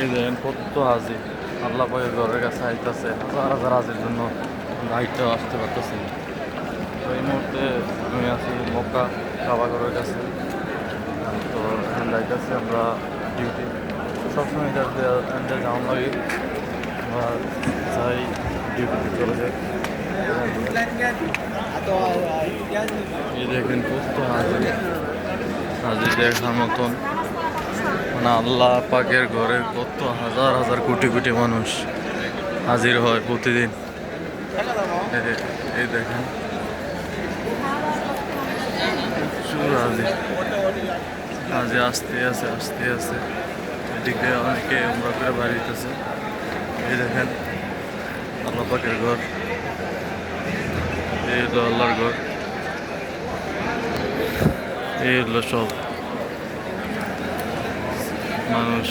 এই দেখেন কত হাজি। আল্লাহ পাকের ঘরের কাছে আইতেছে। হাজার হাজার হাজির জন্য লাইটটাও আসতে পারতেছে। তো এই মুহূর্তে আমি আছি মক্কা, কাবা ঘরের কাছে। তো এখন যাইতেছি আমরা ডিউটি সবসময় এটা এটা যাওয়ার লাগে, আমরা যাই ডিউটিতে চলে যাই। এই দেখেন কত হাজির হাজির দেখার মতন মানে আল্লাহ পাকের ঘরে কত হাজার হাজার কোটি কোটি মানুষ হাজির হয় প্রতিদিন। এই দেখেন। প্রচুর হাজির। হাজির আসতে আছে আসতে আছে। এদিকে অনেকে আমরা করে বাড়িতেছে। এই দেখেন, আল্লাহ পাকের ঘর। এই হলো আল্লাহর ঘর। এই হলো সব। মানুষ